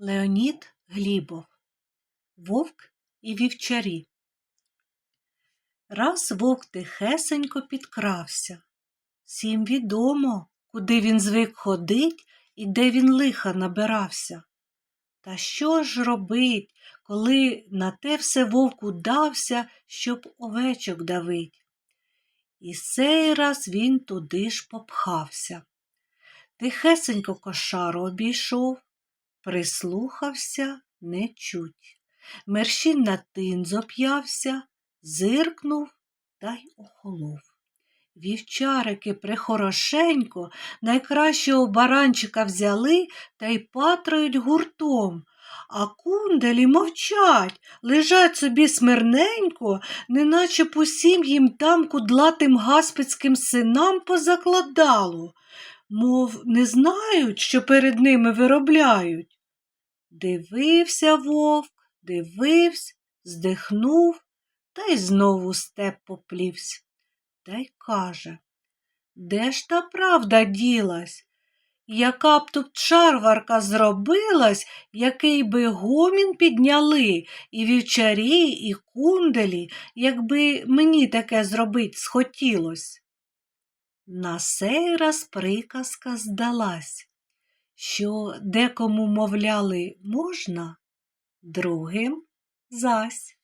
Леонід Глібов Вовк і вівчарі. Раз вовк тихесенько підкрався. Всім відомо, куди він звик ходить і де він лиха набирався. Та що ж робить, коли на те все вовк удався, щоб овечок давить? І сей раз він туди ж попхався. Тихесенько кошару обійшов, прислухався не чуть. Мерщін на тин зоп'явся, зиркнув та й охолов. Вівчарики прихорошенько найкращого баранчика взяли та й патрають гуртом, а кунделі мовчать, лежать собі смирненько, неначе б усім їм там кудлатим гаспицьким синам позакладало, мов не знають, що перед ними виробляють. Дивився вовк, дивився, здихнув та й знову степ поплівсь. Та й каже, де ж та правда ділась? Яка б тут чарварка зробилась, який би гомін підняли і вівчарі, і кунделі, якби мені таке зробить схотілось. На сей раз приказка здалась, що декому, мовляли, можна, другим зась.